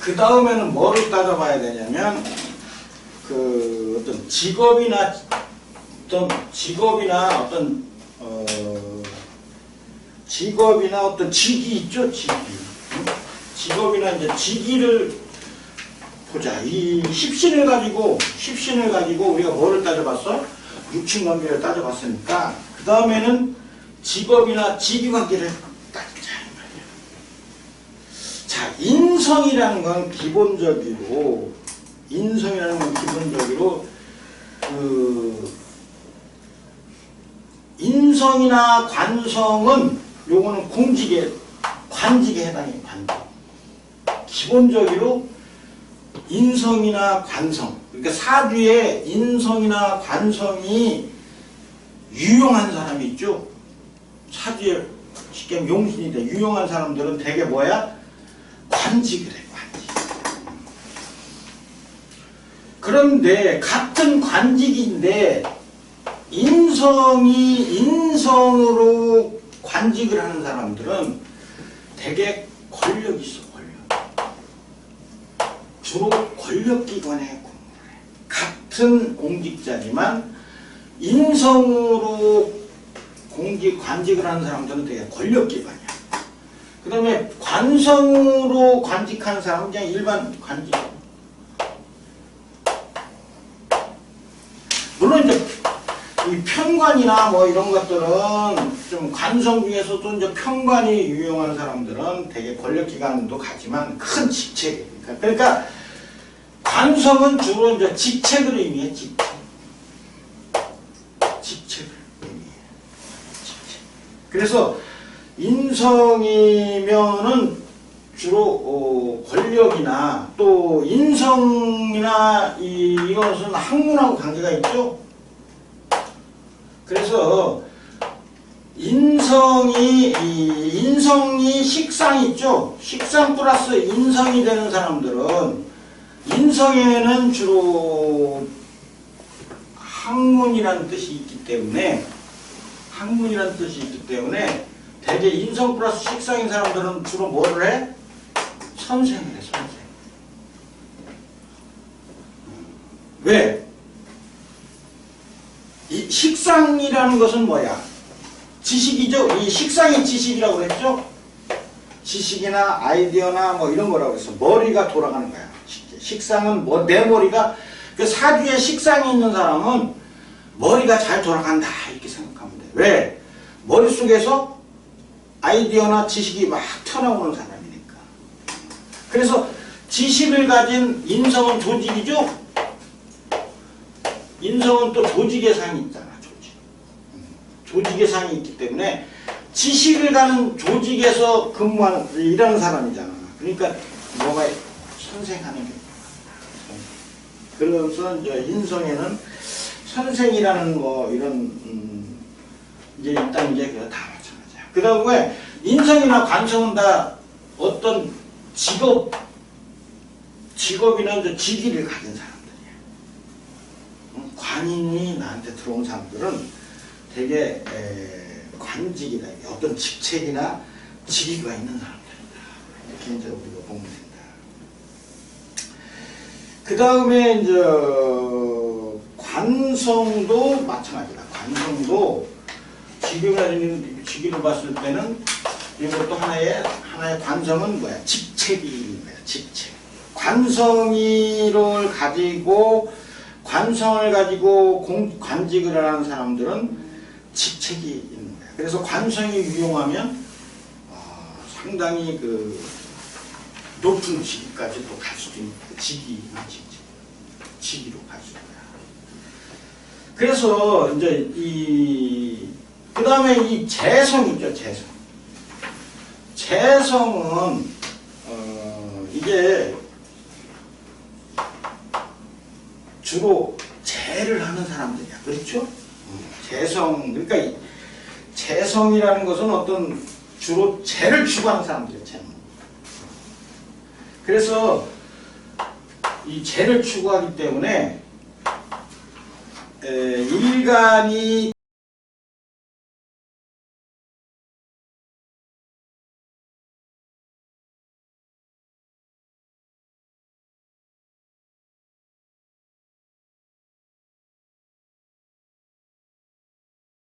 그 다음에는 뭐를 따져봐야 되냐면 그 어떤 직업이나 어떤 직업이나 어떤 어 직업이나 어떤 직위 있죠 응? 직업이나 이제 직위를 보자. 이 십신을 가지고 십신을 가지고 우리가 뭐를 따져봤어? 육친 관계를 따져봤으니까 그 다음에는 직업이나 직위 관계를 따지자 이 말이야. 자 인성이라는 건 기본적으로 인성이라는 건 기본적으로 그 인성이나 관성은 요거는 공직에 관직에 해당해 관직. 기본적으로 인성이나 관성 그러니까 사주에 인성이나 관성이 유용한 사람이 있죠. 사주에 쉽게 용신이 돼. 유용한 사람들은 대개 뭐야? 관직을 해, 관직. 그런데 같은 관직인데 인성이 인성으로 관직을 하는 사람들은 대개 권력이 있어 권력. 주로 권력기관에 근무를 해. 같은 공직자지만 인성으로 공직 관직을 하는 사람들은 되게 권력기관이야 그 다음에 관성으로 관직하는 사람은 그냥 일반 관직 물론 이제 이 편관이나 뭐 이런 것들은 좀 관성 중에서도 이제 편관이 유용한 사람들은 되게 권력기관도 가지만 큰 직책이니까. 그러니까 관성은 주로 이제 직책을 의미해, 직책. 직책을 의미해. 직책. 그래서 인성이면은 주로 어, 권력이나 또 인성이나 이, 이것은 학문하고 관계가 있죠. 그래서 인성이 이 인성이 식상 있죠. 식상 플러스 인성이 되는 사람들은 인성에는 주로 학문이라는 뜻이 있기 때문에 학문이라는 뜻이 있기 때문에 대개 인성 플러스 식상인 사람들은 주로 뭐를 해? 선생을 해, 선생. 왜? 이 식상이라는 것은 뭐야? 지식이죠? 이 식상이 지식이라고 그랬죠? 지식이나 아이디어나 뭐 이런 거라고 해서 머리가 돌아가는 거야. 식상은 뭐, 내 머리가, 그 사주에 식상이 있는 사람은 머리가 잘 돌아간다. 이렇게 생각하면 돼. 왜? 머릿속에서 아이디어나 지식이 막 튀어나오는 사람이니까. 그래서 지식을 가진 인성은 조직이죠? 인성은 또 조직의 상이 있잖아, 조직. 음, 조직의 상이 있기 때문에 지식을 가는 조직에서 근무하는, 일하는 사람이잖아. 그러니까 뭐가 선생하는 게. 그러면서 인성에는 선생이라는 뭐 이런, 음, 이제 일단 이제 그거 다 마찬가지야. 그 다음에 인성이나 관성은 다 어떤 직업, 직업이나 직위를 가진 사람. 관인이 나한테 들어온 사람들은 되게 에, 관직이나 어떤 직책이나 직위가 있는 사람들이다. 이렇게 이제 우리가 보면 된다. 그 다음에 이제 관성도 마찬가지다. 관성도 지금의 직위로 봤을 때는 이것도 하나의 하나의 관성은 뭐야? 있는 거야. 직책. 관성이를 가지고 관성을 가지고 공, 관직을 하는 사람들은 직책이 있는 거야. 그래서 관성이 유용하면 어, 상당히 그 높은 직위까지 또갈 수도 있는. 직위, 직위, 직위로 갈 수 있는 거야. 그래서 이제 이, 그 다음에 이 재성이죠, 재성. 재성은, 어, 이게 주로 재를 하는 사람들이야. 그렇죠? 재성, 그러니까 이 재성이라는 것은 어떤 주로 재를 추구하는 사람들이야, 재는. 그래서 이 재를 추구하기 때문에 에, 일간이